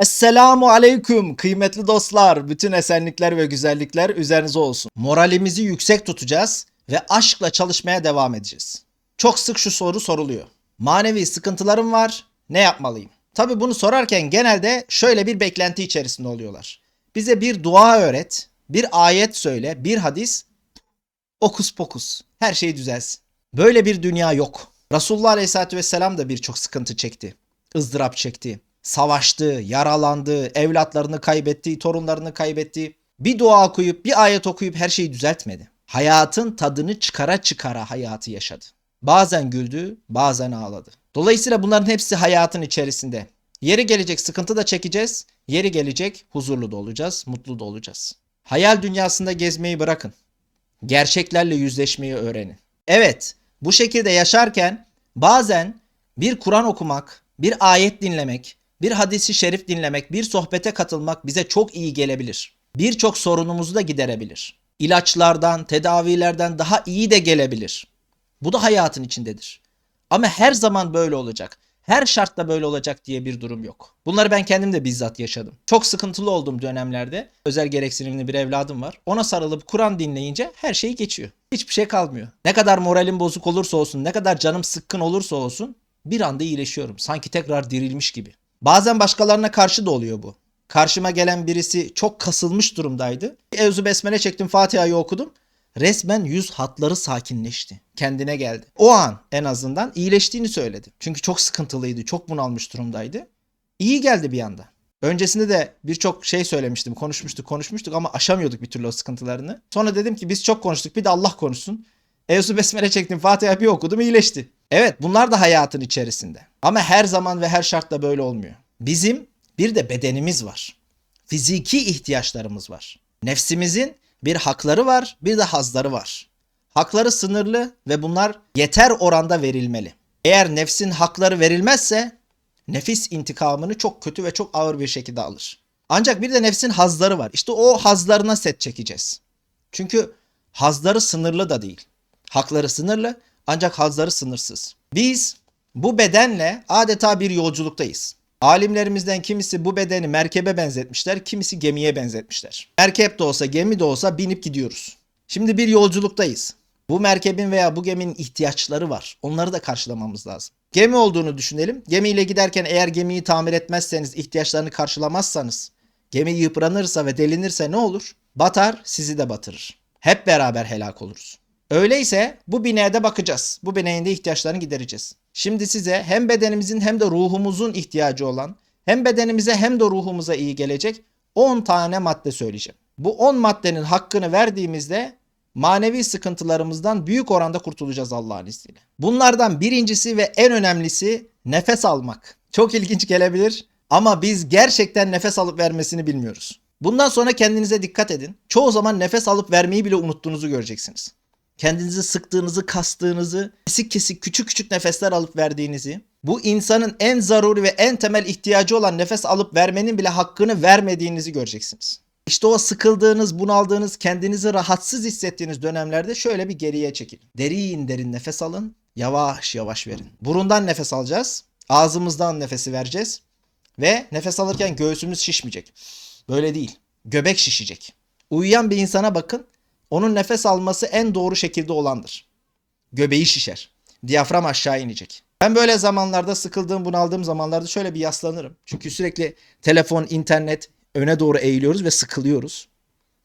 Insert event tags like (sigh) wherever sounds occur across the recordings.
Esselamu aleyküm kıymetli dostlar. Bütün esenlikler ve güzellikler üzerinize olsun. Moralimizi yüksek tutacağız ve aşkla çalışmaya devam edeceğiz. Çok sık şu soru soruluyor. Manevi sıkıntılarım var, ne yapmalıyım? Tabi bunu sorarken genelde şöyle bir beklenti içerisinde oluyorlar. Bize bir dua öğret, bir ayet söyle, bir hadis, okus pokus, her şey düzelsin. Böyle bir dünya yok. Resulullah Aleyhisselatü Vesselam da birçok sıkıntı çekti, ızdırap çekti savaştı, yaralandı, evlatlarını kaybetti, torunlarını kaybetti. Bir dua okuyup, bir ayet okuyup her şeyi düzeltmedi. Hayatın tadını çıkara çıkara hayatı yaşadı. Bazen güldü, bazen ağladı. Dolayısıyla bunların hepsi hayatın içerisinde. Yeri gelecek sıkıntı da çekeceğiz, yeri gelecek huzurlu da olacağız, mutlu da olacağız. Hayal dünyasında gezmeyi bırakın. Gerçeklerle yüzleşmeyi öğrenin. Evet, bu şekilde yaşarken bazen bir Kur'an okumak, bir ayet dinlemek, bir hadisi şerif dinlemek, bir sohbete katılmak bize çok iyi gelebilir. Birçok sorunumuzu da giderebilir. İlaçlardan, tedavilerden daha iyi de gelebilir. Bu da hayatın içindedir. Ama her zaman böyle olacak. Her şartta böyle olacak diye bir durum yok. Bunları ben kendim de bizzat yaşadım. Çok sıkıntılı olduğum dönemlerde özel gereksinimli bir evladım var. Ona sarılıp Kur'an dinleyince her şey geçiyor. Hiçbir şey kalmıyor. Ne kadar moralim bozuk olursa olsun, ne kadar canım sıkkın olursa olsun bir anda iyileşiyorum. Sanki tekrar dirilmiş gibi. Bazen başkalarına karşı da oluyor bu. Karşıma gelen birisi çok kasılmış durumdaydı. Evzu Besmele çektim, Fatiha'yı okudum. Resmen yüz hatları sakinleşti. Kendine geldi. O an en azından iyileştiğini söyledi. Çünkü çok sıkıntılıydı, çok bunalmış durumdaydı. İyi geldi bir anda. Öncesinde de birçok şey söylemiştim, konuşmuştuk, konuşmuştuk ama aşamıyorduk bir türlü o sıkıntılarını. Sonra dedim ki biz çok konuştuk, bir de Allah konuşsun. Evzu Besmele çektim, Fatiha bir okudum, iyileşti. Evet bunlar da hayatın içerisinde. Ama her zaman ve her şartta böyle olmuyor. Bizim bir de bedenimiz var. Fiziki ihtiyaçlarımız var. Nefsimizin bir hakları var, bir de hazları var. Hakları sınırlı ve bunlar yeter oranda verilmeli. Eğer nefsin hakları verilmezse nefis intikamını çok kötü ve çok ağır bir şekilde alır. Ancak bir de nefsin hazları var. İşte o hazlarına set çekeceğiz. Çünkü hazları sınırlı da değil. Hakları sınırlı ancak hazları sınırsız. Biz bu bedenle adeta bir yolculuktayız. Alimlerimizden kimisi bu bedeni merkebe benzetmişler, kimisi gemiye benzetmişler. Merkep de olsa, gemi de olsa binip gidiyoruz. Şimdi bir yolculuktayız. Bu merkebin veya bu geminin ihtiyaçları var. Onları da karşılamamız lazım. Gemi olduğunu düşünelim. Gemiyle giderken eğer gemiyi tamir etmezseniz, ihtiyaçlarını karşılamazsanız, gemi yıpranırsa ve delinirse ne olur? Batar, sizi de batırır. Hep beraber helak oluruz. Öyleyse bu bineye de bakacağız. Bu bineğin de ihtiyaçlarını gidereceğiz. Şimdi size hem bedenimizin hem de ruhumuzun ihtiyacı olan hem bedenimize hem de ruhumuza iyi gelecek 10 tane madde söyleyeceğim. Bu 10 maddenin hakkını verdiğimizde manevi sıkıntılarımızdan büyük oranda kurtulacağız Allah'ın izniyle. Bunlardan birincisi ve en önemlisi nefes almak. Çok ilginç gelebilir ama biz gerçekten nefes alıp vermesini bilmiyoruz. Bundan sonra kendinize dikkat edin. Çoğu zaman nefes alıp vermeyi bile unuttuğunuzu göreceksiniz kendinizi sıktığınızı, kastığınızı, kesik kesik küçük küçük nefesler alıp verdiğinizi, bu insanın en zaruri ve en temel ihtiyacı olan nefes alıp vermenin bile hakkını vermediğinizi göreceksiniz. İşte o sıkıldığınız, bunaldığınız, kendinizi rahatsız hissettiğiniz dönemlerde şöyle bir geriye çekilin. Derin derin nefes alın, yavaş yavaş verin. Burundan nefes alacağız, ağzımızdan nefesi vereceğiz ve nefes alırken göğsümüz şişmeyecek. Böyle değil. Göbek şişecek. Uyuyan bir insana bakın onun nefes alması en doğru şekilde olandır. Göbeği şişer. Diyafram aşağı inecek. Ben böyle zamanlarda sıkıldığım, bunaldığım zamanlarda şöyle bir yaslanırım. Çünkü sürekli telefon, internet öne doğru eğiliyoruz ve sıkılıyoruz.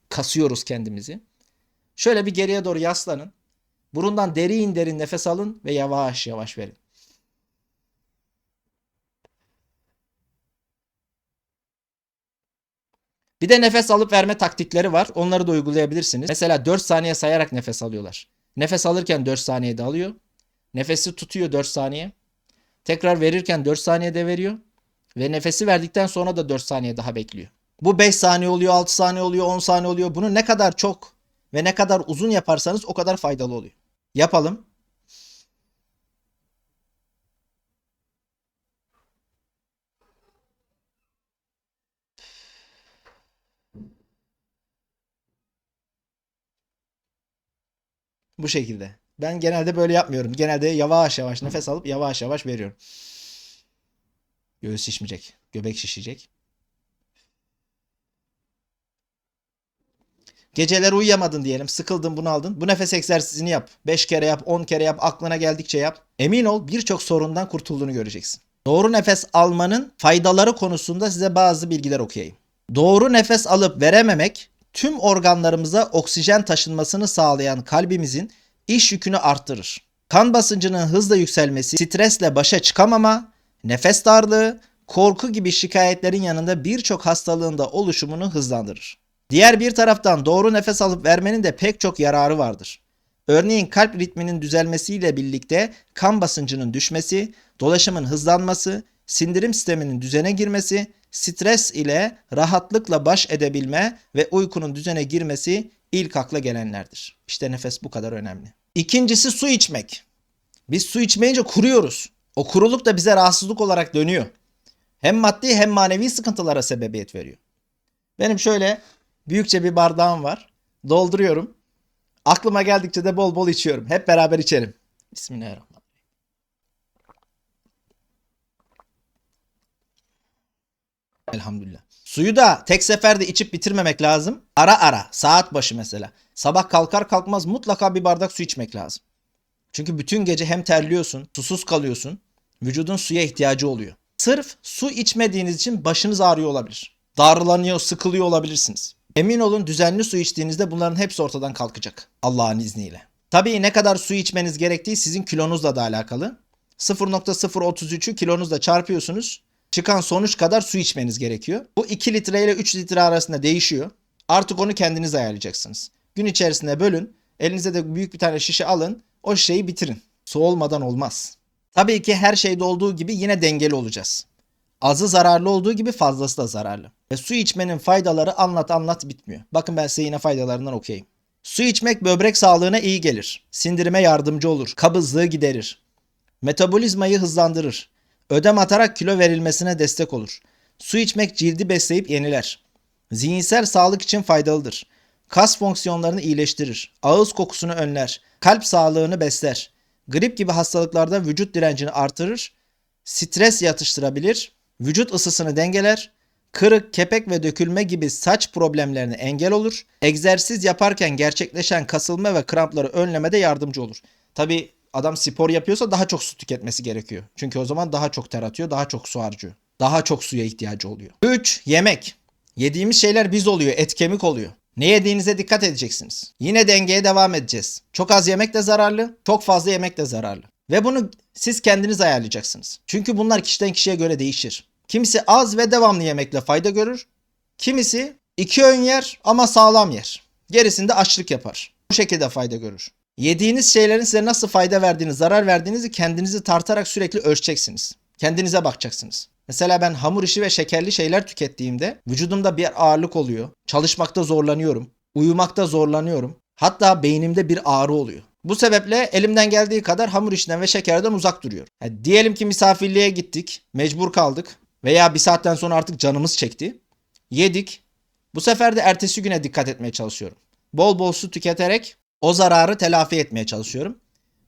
Kasıyoruz kendimizi. Şöyle bir geriye doğru yaslanın. Burundan derin derin nefes alın ve yavaş yavaş verin. Bir de nefes alıp verme taktikleri var. Onları da uygulayabilirsiniz. Mesela 4 saniye sayarak nefes alıyorlar. Nefes alırken 4 saniyede alıyor. Nefesi tutuyor 4 saniye. Tekrar verirken 4 saniyede veriyor. Ve nefesi verdikten sonra da 4 saniye daha bekliyor. Bu 5 saniye oluyor, 6 saniye oluyor, 10 saniye oluyor. Bunu ne kadar çok ve ne kadar uzun yaparsanız o kadar faydalı oluyor. Yapalım. Bu şekilde. Ben genelde böyle yapmıyorum. Genelde yavaş yavaş nefes alıp yavaş yavaş veriyorum. Göğüs şişmeyecek. Göbek şişecek. Geceler uyuyamadın diyelim. Sıkıldın bunaldın. Bu nefes egzersizini yap. 5 kere yap, 10 kere yap, aklına geldikçe yap. Emin ol birçok sorundan kurtulduğunu göreceksin. Doğru nefes almanın faydaları konusunda size bazı bilgiler okuyayım. Doğru nefes alıp verememek tüm organlarımıza oksijen taşınmasını sağlayan kalbimizin iş yükünü arttırır. Kan basıncının hızla yükselmesi, stresle başa çıkamama, nefes darlığı, korku gibi şikayetlerin yanında birçok hastalığın da oluşumunu hızlandırır. Diğer bir taraftan doğru nefes alıp vermenin de pek çok yararı vardır. Örneğin kalp ritminin düzelmesiyle birlikte kan basıncının düşmesi, dolaşımın hızlanması, sindirim sisteminin düzene girmesi, stres ile rahatlıkla baş edebilme ve uykunun düzene girmesi ilk akla gelenlerdir. İşte nefes bu kadar önemli. İkincisi su içmek. Biz su içmeyince kuruyoruz. O kuruluk da bize rahatsızlık olarak dönüyor. Hem maddi hem manevi sıkıntılara sebebiyet veriyor. Benim şöyle büyükçe bir bardağım var. Dolduruyorum. Aklıma geldikçe de bol bol içiyorum. Hep beraber içelim. Bismillahirrahmanirrahim. Elhamdülillah. Suyu da tek seferde içip bitirmemek lazım. Ara ara, saat başı mesela. Sabah kalkar kalkmaz mutlaka bir bardak su içmek lazım. Çünkü bütün gece hem terliyorsun, susuz kalıyorsun. Vücudun suya ihtiyacı oluyor. Sırf su içmediğiniz için başınız ağrıyor olabilir. Darlanıyor, sıkılıyor olabilirsiniz. Emin olun düzenli su içtiğinizde bunların hepsi ortadan kalkacak. Allah'ın izniyle. Tabii ne kadar su içmeniz gerektiği sizin kilonuzla da alakalı. 0.033'ü kilonuzla çarpıyorsunuz. Çıkan sonuç kadar su içmeniz gerekiyor. Bu 2 litre ile 3 litre arasında değişiyor. Artık onu kendiniz ayarlayacaksınız. Gün içerisinde bölün. Elinize de büyük bir tane şişe alın. O şişeyi bitirin. Su olmadan olmaz. Tabii ki her şeyde olduğu gibi yine dengeli olacağız. Azı zararlı olduğu gibi fazlası da zararlı. Ve su içmenin faydaları anlat anlat bitmiyor. Bakın ben size yine faydalarından okuyayım. Su içmek böbrek sağlığına iyi gelir. Sindirime yardımcı olur. Kabızlığı giderir. Metabolizmayı hızlandırır. Ödem atarak kilo verilmesine destek olur. Su içmek cildi besleyip yeniler. Zihinsel sağlık için faydalıdır. Kas fonksiyonlarını iyileştirir. Ağız kokusunu önler. Kalp sağlığını besler. Grip gibi hastalıklarda vücut direncini artırır. Stres yatıştırabilir. Vücut ısısını dengeler. Kırık, kepek ve dökülme gibi saç problemlerine engel olur. Egzersiz yaparken gerçekleşen kasılma ve krampları önlemede yardımcı olur. Tabi adam spor yapıyorsa daha çok su tüketmesi gerekiyor. Çünkü o zaman daha çok ter atıyor, daha çok su harcıyor. Daha çok suya ihtiyacı oluyor. 3. Yemek. Yediğimiz şeyler biz oluyor, et kemik oluyor. Ne yediğinize dikkat edeceksiniz. Yine dengeye devam edeceğiz. Çok az yemek de zararlı, çok fazla yemek de zararlı. Ve bunu siz kendiniz ayarlayacaksınız. Çünkü bunlar kişiden kişiye göre değişir. Kimisi az ve devamlı yemekle fayda görür. Kimisi iki öğün yer ama sağlam yer. Gerisinde açlık yapar. Bu şekilde fayda görür. Yediğiniz şeylerin size nasıl fayda verdiğini, zarar verdiğinizi kendinizi tartarak sürekli ölçeceksiniz. Kendinize bakacaksınız. Mesela ben hamur işi ve şekerli şeyler tükettiğimde vücudumda bir ağırlık oluyor. Çalışmakta zorlanıyorum. Uyumakta zorlanıyorum. Hatta beynimde bir ağrı oluyor. Bu sebeple elimden geldiği kadar hamur işinden ve şekerden uzak duruyorum. Yani diyelim ki misafirliğe gittik, mecbur kaldık veya bir saatten sonra artık canımız çekti. Yedik. Bu sefer de ertesi güne dikkat etmeye çalışıyorum. Bol bol su tüketerek o zararı telafi etmeye çalışıyorum.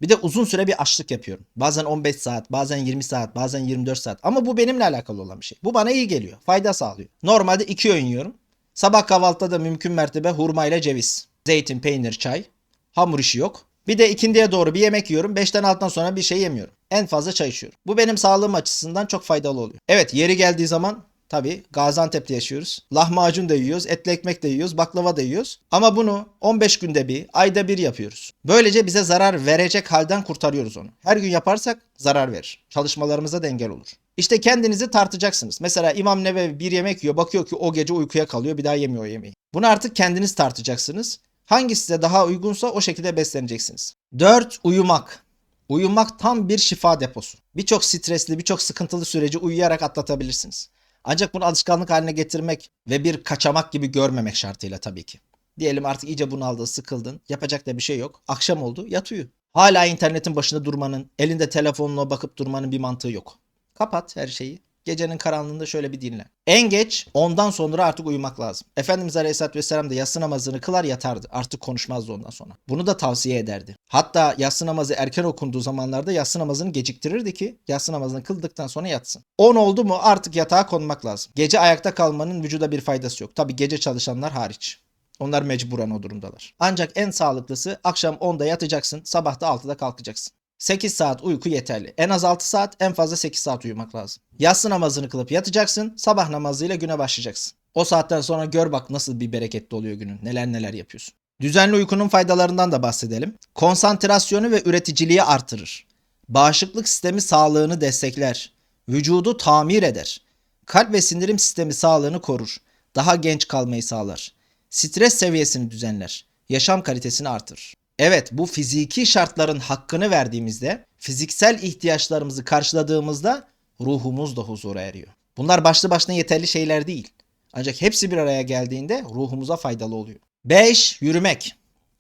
Bir de uzun süre bir açlık yapıyorum. Bazen 15 saat, bazen 20 saat, bazen 24 saat. Ama bu benimle alakalı olan bir şey. Bu bana iyi geliyor. Fayda sağlıyor. Normalde iki öğün yiyorum. Sabah kahvaltıda da mümkün mertebe hurma ile ceviz. Zeytin, peynir, çay. Hamur işi yok. Bir de ikindiye doğru bir yemek yiyorum. Beşten alttan sonra bir şey yemiyorum. En fazla çay içiyorum. Bu benim sağlığım açısından çok faydalı oluyor. Evet yeri geldiği zaman Tabii Gaziantep'te yaşıyoruz. Lahmacun da yiyoruz, etli ekmek de yiyoruz, baklava da yiyoruz. Ama bunu 15 günde bir, ayda bir yapıyoruz. Böylece bize zarar verecek halden kurtarıyoruz onu. Her gün yaparsak zarar verir. Çalışmalarımıza da engel olur. İşte kendinizi tartacaksınız. Mesela İmam Nevevi bir yemek yiyor, bakıyor ki o gece uykuya kalıyor, bir daha yemiyor o yemeği. Bunu artık kendiniz tartacaksınız. Hangisi size daha uygunsa o şekilde besleneceksiniz. 4. Uyumak. Uyumak tam bir şifa deposu. Birçok stresli, birçok sıkıntılı süreci uyuyarak atlatabilirsiniz. Ancak bunu alışkanlık haline getirmek ve bir kaçamak gibi görmemek şartıyla tabii ki. Diyelim artık iyice bunaldın, sıkıldın. Yapacak da bir şey yok. Akşam oldu, yat uyu. Hala internetin başında durmanın, elinde telefonuna bakıp durmanın bir mantığı yok. Kapat her şeyi. Gecenin karanlığında şöyle bir dinle. En geç ondan sonra artık uyumak lazım. Efendimiz Aleyhisselatü Vesselam da yatsı namazını kılar yatardı. Artık konuşmazdı ondan sonra. Bunu da tavsiye ederdi. Hatta yatsı namazı erken okunduğu zamanlarda yatsı namazını geciktirirdi ki yatsı namazını kıldıktan sonra yatsın. 10 oldu mu artık yatağa konmak lazım. Gece ayakta kalmanın vücuda bir faydası yok. Tabi gece çalışanlar hariç. Onlar mecburen o durumdalar. Ancak en sağlıklısı akşam 10'da yatacaksın, sabah da 6'da kalkacaksın. 8 saat uyku yeterli. En az 6 saat, en fazla 8 saat uyumak lazım. Yatsı namazını kılıp yatacaksın, sabah namazıyla güne başlayacaksın. O saatten sonra gör bak nasıl bir bereketli oluyor günün. Neler neler yapıyorsun. Düzenli uykunun faydalarından da bahsedelim. Konsantrasyonu ve üreticiliği artırır. Bağışıklık sistemi sağlığını destekler. Vücudu tamir eder. Kalp ve sindirim sistemi sağlığını korur. Daha genç kalmayı sağlar. Stres seviyesini düzenler. Yaşam kalitesini artırır. Evet bu fiziki şartların hakkını verdiğimizde, fiziksel ihtiyaçlarımızı karşıladığımızda ruhumuz da huzura eriyor. Bunlar başlı başına yeterli şeyler değil. Ancak hepsi bir araya geldiğinde ruhumuza faydalı oluyor. 5. Yürümek.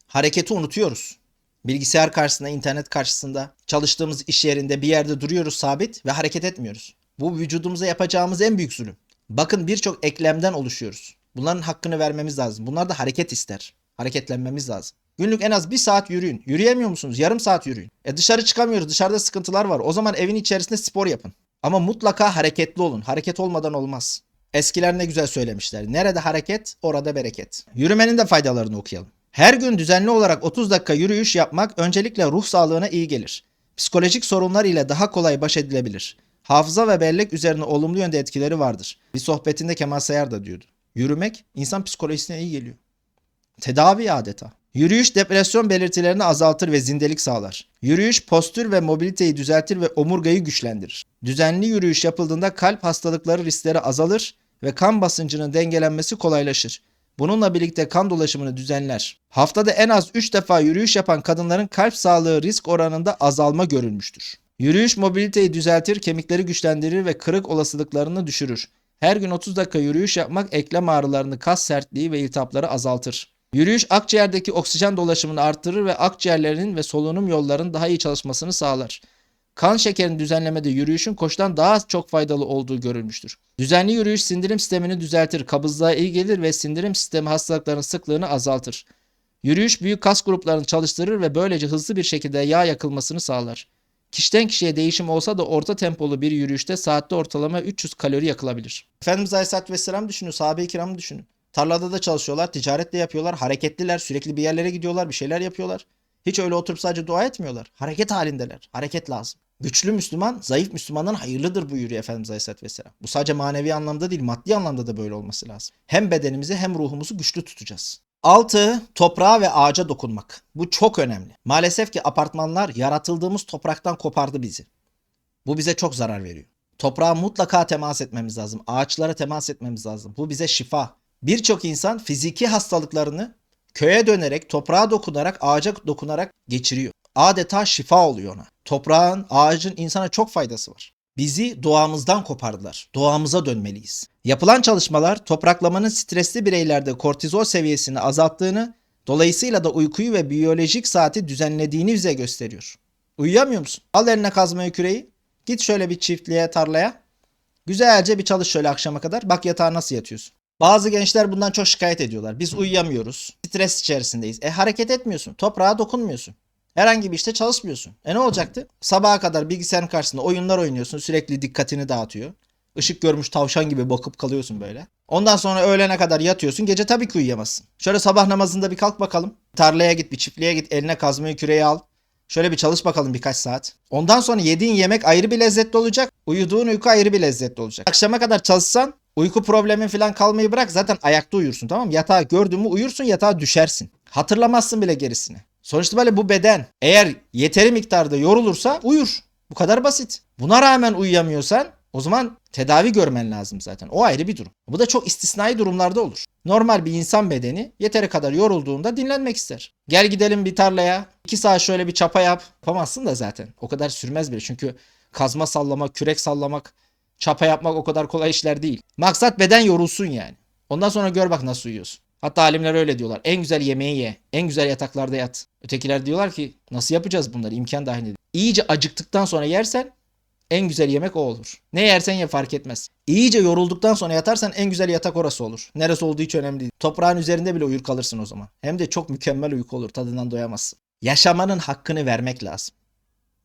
Hareketi unutuyoruz. Bilgisayar karşısında, internet karşısında, çalıştığımız iş yerinde bir yerde duruyoruz sabit ve hareket etmiyoruz. Bu vücudumuza yapacağımız en büyük zulüm. Bakın birçok eklemden oluşuyoruz. Bunların hakkını vermemiz lazım. Bunlar da hareket ister. Hareketlenmemiz lazım. Günlük en az bir saat yürüyün. Yürüyemiyor musunuz? Yarım saat yürüyün. E dışarı çıkamıyoruz. Dışarıda sıkıntılar var. O zaman evin içerisinde spor yapın. Ama mutlaka hareketli olun. Hareket olmadan olmaz. Eskiler ne güzel söylemişler. Nerede hareket, orada bereket. Yürümenin de faydalarını okuyalım. Her gün düzenli olarak 30 dakika yürüyüş yapmak öncelikle ruh sağlığına iyi gelir. Psikolojik sorunlar ile daha kolay baş edilebilir. Hafıza ve bellek üzerine olumlu yönde etkileri vardır. Bir sohbetinde Kemal Sayar da diyordu. Yürümek insan psikolojisine iyi geliyor. Tedavi adeta. Yürüyüş depresyon belirtilerini azaltır ve zindelik sağlar. Yürüyüş postür ve mobiliteyi düzeltir ve omurgayı güçlendirir. Düzenli yürüyüş yapıldığında kalp hastalıkları riskleri azalır ve kan basıncının dengelenmesi kolaylaşır. Bununla birlikte kan dolaşımını düzenler. Haftada en az 3 defa yürüyüş yapan kadınların kalp sağlığı risk oranında azalma görülmüştür. Yürüyüş mobiliteyi düzeltir, kemikleri güçlendirir ve kırık olasılıklarını düşürür. Her gün 30 dakika yürüyüş yapmak eklem ağrılarını, kas sertliği ve iltihapları azaltır. Yürüyüş akciğerdeki oksijen dolaşımını arttırır ve akciğerlerin ve solunum yollarının daha iyi çalışmasını sağlar. Kan şekerini düzenlemede yürüyüşün koşudan daha çok faydalı olduğu görülmüştür. Düzenli yürüyüş sindirim sistemini düzeltir, kabızlığa iyi gelir ve sindirim sistemi hastalıklarının sıklığını azaltır. Yürüyüş büyük kas gruplarını çalıştırır ve böylece hızlı bir şekilde yağ yakılmasını sağlar. Kişiden kişiye değişim olsa da orta tempolu bir yürüyüşte saatte ortalama 300 kalori yakılabilir. Efendimiz Aleyhisselatü Vesselam düşünün, sahabe-i kiramı düşünün. Tarlada da çalışıyorlar, ticaret de yapıyorlar, hareketliler, sürekli bir yerlere gidiyorlar, bir şeyler yapıyorlar. Hiç öyle oturup sadece dua etmiyorlar. Hareket halindeler. Hareket lazım. Güçlü Müslüman, zayıf Müslümandan hayırlıdır buyuruyor Efendimiz Aleyhisselatü Vesselam. Bu sadece manevi anlamda değil, maddi anlamda da böyle olması lazım. Hem bedenimizi hem ruhumuzu güçlü tutacağız. 6. Toprağa ve ağaca dokunmak. Bu çok önemli. Maalesef ki apartmanlar yaratıldığımız topraktan kopardı bizi. Bu bize çok zarar veriyor. Toprağa mutlaka temas etmemiz lazım. Ağaçlara temas etmemiz lazım. Bu bize şifa. Birçok insan fiziki hastalıklarını köye dönerek, toprağa dokunarak, ağaca dokunarak geçiriyor. Adeta şifa oluyor ona. Toprağın, ağacın insana çok faydası var. Bizi doğamızdan kopardılar. Doğamıza dönmeliyiz. Yapılan çalışmalar topraklamanın stresli bireylerde kortizol seviyesini azalttığını, dolayısıyla da uykuyu ve biyolojik saati düzenlediğini bize gösteriyor. Uyuyamıyor musun? Al eline kazmayı küreği. Git şöyle bir çiftliğe, tarlaya. Güzelce bir çalış şöyle akşama kadar. Bak yatağa nasıl yatıyorsun. Bazı gençler bundan çok şikayet ediyorlar. Biz uyuyamıyoruz. Stres içerisindeyiz. E hareket etmiyorsun. Toprağa dokunmuyorsun. Herhangi bir işte çalışmıyorsun. E ne olacaktı? Sabaha kadar bilgisayarın karşısında oyunlar oynuyorsun. Sürekli dikkatini dağıtıyor. Işık görmüş tavşan gibi bakıp kalıyorsun böyle. Ondan sonra öğlene kadar yatıyorsun. Gece tabii ki uyuyamazsın. Şöyle sabah namazında bir kalk bakalım. Tarlaya git, bir çiftliğe git. Eline kazmayı küreği al. Şöyle bir çalış bakalım birkaç saat. Ondan sonra yediğin yemek ayrı bir lezzetli olacak. Uyuduğun uyku ayrı bir lezzetli olacak. Akşama kadar çalışsan uyku problemin falan kalmayı bırak. Zaten ayakta uyursun tamam mı? Yatağa gördün mü uyursun yatağa düşersin. Hatırlamazsın bile gerisini. Sonuçta böyle bu beden eğer yeteri miktarda yorulursa uyur. Bu kadar basit. Buna rağmen uyuyamıyorsan o zaman tedavi görmen lazım zaten. O ayrı bir durum. Bu da çok istisnai durumlarda olur. Normal bir insan bedeni yeteri kadar yorulduğunda dinlenmek ister. Gel gidelim bir tarlaya. 2 saat şöyle bir çapa yap. Yapamazsın da zaten. O kadar sürmez bile. Çünkü kazma sallamak, kürek sallamak, çapa yapmak o kadar kolay işler değil. Maksat beden yorulsun yani. Ondan sonra gör bak nasıl uyuyorsun. Hatta alimler öyle diyorlar. En güzel yemeği ye. En güzel yataklarda yat. Ötekiler diyorlar ki nasıl yapacağız bunları? İmkan dahil değil. İyice acıktıktan sonra yersen en güzel yemek o olur. Ne yersen ye fark etmez. İyice yorulduktan sonra yatarsan en güzel yatak orası olur. Neresi olduğu hiç önemli değil. Toprağın üzerinde bile uyur kalırsın o zaman. Hem de çok mükemmel uyku olur. Tadından doyamazsın. Yaşamanın hakkını vermek lazım.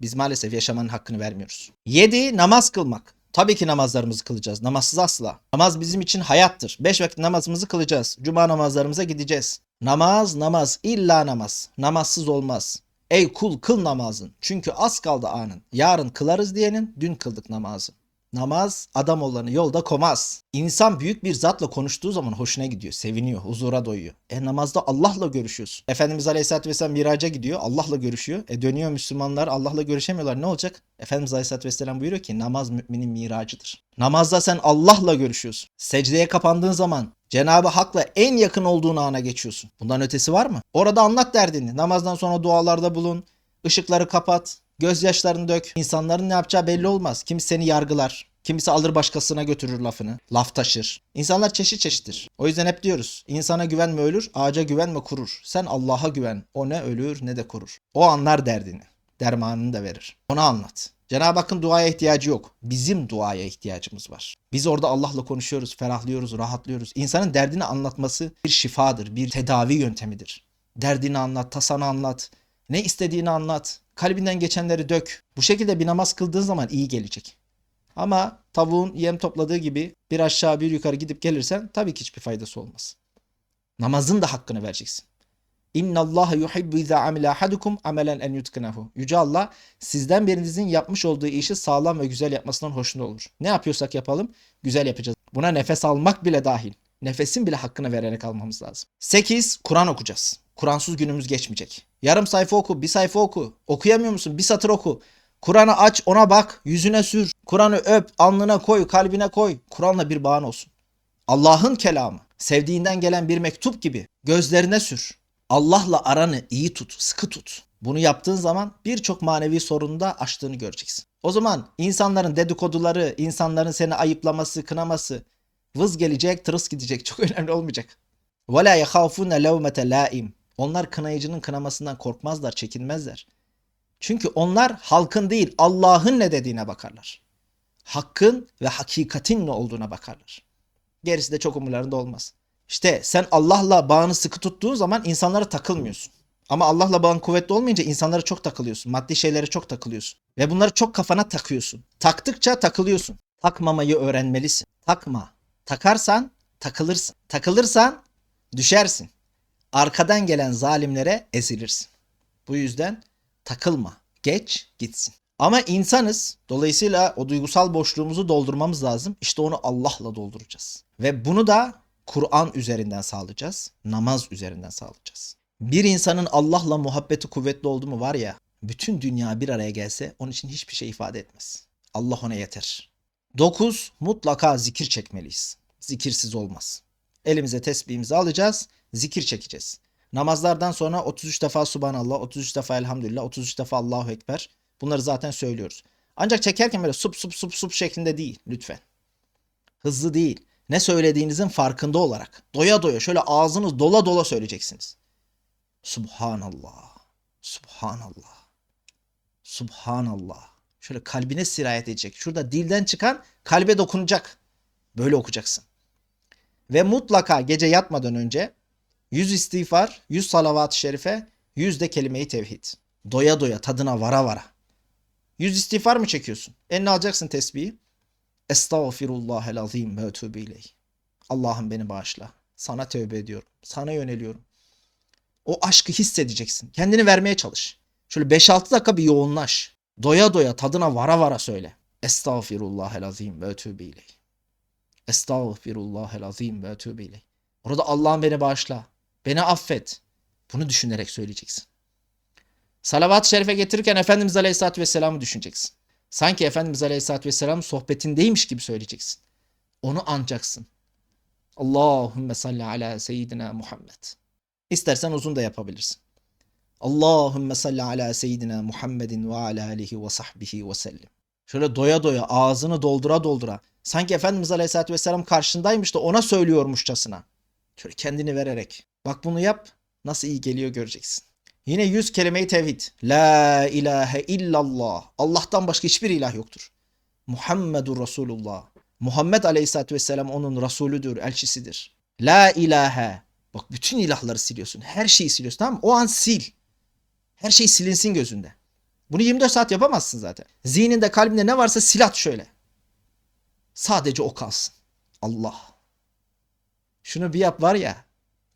Biz maalesef yaşamanın hakkını vermiyoruz. 7. Namaz kılmak. Tabii ki namazlarımızı kılacağız. Namazsız asla. Namaz bizim için hayattır. Beş vakit namazımızı kılacağız. Cuma namazlarımıza gideceğiz. Namaz, namaz, illa namaz. Namazsız olmaz. Ey kul kıl namazın. Çünkü az kaldı anın. Yarın kılarız diyenin dün kıldık namazı. Namaz adam olanı yolda komaz. İnsan büyük bir zatla konuştuğu zaman hoşuna gidiyor, seviniyor, huzura doyuyor. E namazda Allah'la görüşüyorsun. Efendimiz Aleyhisselatü Vesselam miraca gidiyor, Allah'la görüşüyor. E dönüyor Müslümanlar Allah'la görüşemiyorlar. Ne olacak? Efendimiz Aleyhisselatü Vesselam buyuruyor ki namaz müminin miracıdır. Namazda sen Allah'la görüşüyorsun. Secdeye kapandığın zaman Cenab-ı Hak'la en yakın olduğun ana geçiyorsun. Bundan ötesi var mı? Orada anlat derdini. Namazdan sonra dualarda bulun. ışıkları kapat. Gözyaşlarını dök. İnsanların ne yapacağı belli olmaz. Kimisi seni yargılar. Kimisi alır başkasına götürür lafını. Laf taşır. İnsanlar çeşit çeşittir. O yüzden hep diyoruz. İnsana güvenme ölür, ağaca güvenme kurur. Sen Allah'a güven. O ne ölür ne de kurur. O anlar derdini. Dermanını da verir. Ona anlat. Cenab-ı Hakk'ın duaya ihtiyacı yok. Bizim duaya ihtiyacımız var. Biz orada Allah'la konuşuyoruz, ferahlıyoruz, rahatlıyoruz. İnsanın derdini anlatması bir şifadır, bir tedavi yöntemidir. Derdini anlat, tasanı anlat, ne istediğini anlat, kalbinden geçenleri dök. Bu şekilde bir namaz kıldığın zaman iyi gelecek. Ama tavuğun yem topladığı gibi bir aşağı bir yukarı gidip gelirsen tabii ki hiçbir faydası olmaz. Namazın da hakkını vereceksin. İnna Allah yuhibbu iza amila ahadukum amelen en yutkinahu. Yüce Allah sizden birinizin yapmış olduğu işi sağlam ve güzel yapmasından hoşnut olur. Ne yapıyorsak yapalım güzel yapacağız. Buna nefes almak bile dahil. Nefesin bile hakkını vererek almamız lazım. 8. Kur'an okuyacağız. Kur'ansız günümüz geçmeyecek. Yarım sayfa oku, bir sayfa oku. Okuyamıyor musun? Bir satır oku. Kur'an'ı aç, ona bak, yüzüne sür. Kur'an'ı öp, alnına koy, kalbine koy. Kur'an'la bir bağın olsun. Allah'ın kelamı, sevdiğinden gelen bir mektup gibi gözlerine sür. Allah'la aranı iyi tut, sıkı tut. Bunu yaptığın zaman birçok manevi sorunu da aştığını göreceksin. O zaman insanların dedikoduları, insanların seni ayıplaması, kınaması vız gelecek, tırıs gidecek. Çok önemli (laughs) olmayacak. وَلَا يَخَافُونَ لَوْمَةَ لَائِمٍ onlar kınayıcının kınamasından korkmazlar, çekinmezler. Çünkü onlar halkın değil Allah'ın ne dediğine bakarlar. Hakkın ve hakikatin ne olduğuna bakarlar. Gerisi de çok umurlarında olmaz. İşte sen Allah'la bağını sıkı tuttuğun zaman insanlara takılmıyorsun. Ama Allah'la bağın kuvvetli olmayınca insanlara çok takılıyorsun. Maddi şeylere çok takılıyorsun. Ve bunları çok kafana takıyorsun. Taktıkça takılıyorsun. Takmamayı öğrenmelisin. Takma. Takarsan takılırsın. Takılırsan düşersin. Arkadan gelen zalimlere ezilirsin. Bu yüzden takılma. Geç gitsin. Ama insanız. Dolayısıyla o duygusal boşluğumuzu doldurmamız lazım. İşte onu Allah'la dolduracağız. Ve bunu da Kur'an üzerinden sağlayacağız. Namaz üzerinden sağlayacağız. Bir insanın Allah'la muhabbeti kuvvetli oldu mu var ya, bütün dünya bir araya gelse onun için hiçbir şey ifade etmez. Allah ona yeter. 9. Mutlaka zikir çekmeliyiz. Zikirsiz olmaz. Elimize tesbihimizi alacağız, zikir çekeceğiz. Namazlardan sonra 33 defa Subhanallah, 33 defa Elhamdülillah, 33 defa Allahu Ekber. Bunları zaten söylüyoruz. Ancak çekerken böyle sup sup sup sup şeklinde değil lütfen. Hızlı değil. Ne söylediğinizin farkında olarak. Doya doya şöyle ağzınız dola dola söyleyeceksiniz. Subhanallah. Subhanallah. Subhanallah. Şöyle kalbine sirayet edecek. Şurada dilden çıkan kalbe dokunacak. Böyle okuyacaksın. Ve mutlaka gece yatmadan önce 100 istiğfar, 100 salavat-ı şerife, 100 de kelime-i tevhid. Doya doya tadına vara vara. 100 istiğfar mı çekiyorsun? Eline alacaksın tesbihi. Estağfirullahel azim ve etûbü ileyh. Allah'ım beni bağışla. Sana tövbe ediyorum. Sana yöneliyorum. O aşkı hissedeceksin. Kendini vermeye çalış. Şöyle 5-6 dakika bir yoğunlaş. Doya doya tadına vara vara söyle. Estağfirullahel azim ve etûbü ileyh. Estağfirullahel azim ve etûbü ileyh. Orada Allah'ım beni bağışla. Beni affet. Bunu düşünerek söyleyeceksin. Salavat-ı şerife getirirken Efendimiz Aleyhisselatü Vesselam'ı düşüneceksin. Sanki Efendimiz Aleyhisselatü Vesselam sohbetindeymiş gibi söyleyeceksin. Onu anacaksın. Allahümme salli ala seyyidina Muhammed. İstersen uzun da yapabilirsin. Allahümme salli ala seyyidina Muhammedin ve ala alihi ve sahbihi ve sellim. Şöyle doya doya ağzını doldura doldura. Sanki Efendimiz Aleyhisselatü Vesselam karşındaymış da ona söylüyormuşçasına. Şöyle kendini vererek. Bak bunu yap. Nasıl iyi geliyor göreceksin. Yine yüz kelime-i tevhid. La ilahe illallah. Allah'tan başka hiçbir ilah yoktur. Muhammedur Resulullah. Muhammed Aleyhisselatü Vesselam onun Resulüdür, elçisidir. La ilahe. Bak bütün ilahları siliyorsun. Her şeyi siliyorsun tamam mı? O an sil. Her şey silinsin gözünde. Bunu 24 saat yapamazsın zaten. Zihninde, kalbinde ne varsa sil at şöyle. Sadece o kalsın. Allah. Şunu bir yap var ya.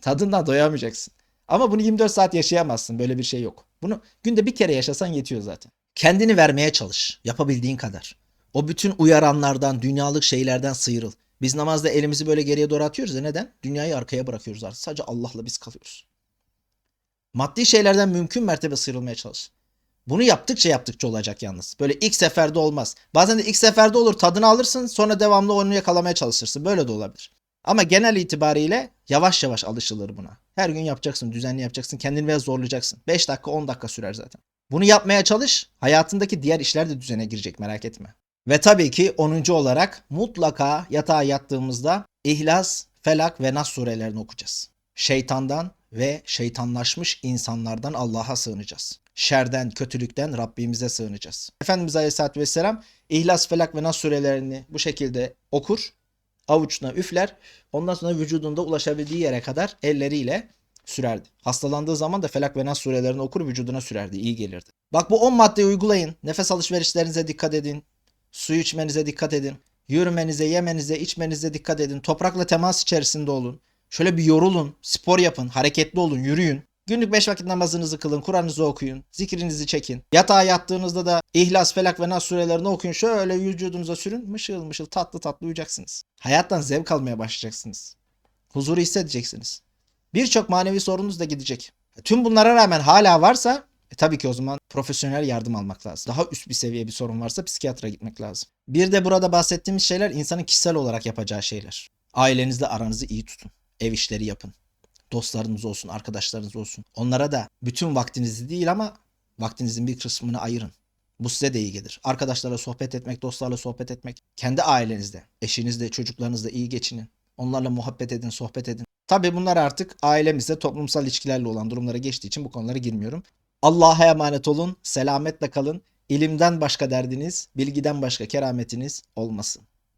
Tadından doyamayacaksın. Ama bunu 24 saat yaşayamazsın. Böyle bir şey yok. Bunu günde bir kere yaşasan yetiyor zaten. Kendini vermeye çalış. Yapabildiğin kadar. O bütün uyaranlardan, dünyalık şeylerden sıyrıl. Biz namazda elimizi böyle geriye doğru atıyoruz ya neden? Dünyayı arkaya bırakıyoruz artık. Sadece Allah'la biz kalıyoruz. Maddi şeylerden mümkün mertebe sıyrılmaya çalış. Bunu yaptıkça yaptıkça olacak yalnız. Böyle ilk seferde olmaz. Bazen de ilk seferde olur tadını alırsın sonra devamlı onu yakalamaya çalışırsın. Böyle de olabilir. Ama genel itibariyle yavaş yavaş alışılır buna. Her gün yapacaksın, düzenli yapacaksın, kendini biraz zorlayacaksın. 5 dakika 10 dakika sürer zaten. Bunu yapmaya çalış. Hayatındaki diğer işler de düzene girecek merak etme. Ve tabii ki 10. olarak mutlaka yatağa yattığımızda İhlas, Felak ve Nas surelerini okuyacağız. Şeytandan ve şeytanlaşmış insanlardan Allah'a sığınacağız. Şerden, kötülükten Rabbimize sığınacağız. Efendimiz Aleyhisselatü Vesselam İhlas, Felak ve Nas surelerini bu şekilde okur, avuçuna üfler, ondan sonra vücudunda ulaşabildiği yere kadar elleriyle sürerdi. Hastalandığı zaman da Felak ve Nas surelerini okur vücuduna sürerdi. iyi gelirdi. Bak bu 10 maddeyi uygulayın. Nefes alışverişlerinize dikkat edin. Su içmenize dikkat edin. Yürümenize, yemenize, içmenize dikkat edin. Toprakla temas içerisinde olun. Şöyle bir yorulun, spor yapın, hareketli olun, yürüyün. Günlük 5 vakit namazınızı kılın, Kur'an'ınızı okuyun, zikrinizi çekin. Yatağa yattığınızda da İhlas, Felak ve Nas surelerini okuyun. Şöyle vücudunuza sürün, mışıl mışıl tatlı tatlı uyuyacaksınız. Hayattan zevk almaya başlayacaksınız. Huzuru hissedeceksiniz. Birçok manevi sorununuz da gidecek. Tüm bunlara rağmen hala varsa e tabii ki o zaman profesyonel yardım almak lazım. Daha üst bir seviye bir sorun varsa psikiyatra gitmek lazım. Bir de burada bahsettiğimiz şeyler insanın kişisel olarak yapacağı şeyler. Ailenizle aranızı iyi tutun. Ev işleri yapın. Dostlarınız olsun, arkadaşlarınız olsun. Onlara da bütün vaktinizi değil ama vaktinizin bir kısmını ayırın. Bu size de iyi gelir. Arkadaşlarla sohbet etmek, dostlarla sohbet etmek. Kendi ailenizde, eşinizle, çocuklarınızla iyi geçinin. Onlarla muhabbet edin, sohbet edin. Tabii bunlar artık ailemizde toplumsal ilişkilerle olan durumlara geçtiği için bu konulara girmiyorum. Allah'a emanet olun, selametle kalın. İlimden başka derdiniz, bilgiden başka kerametiniz olmasın.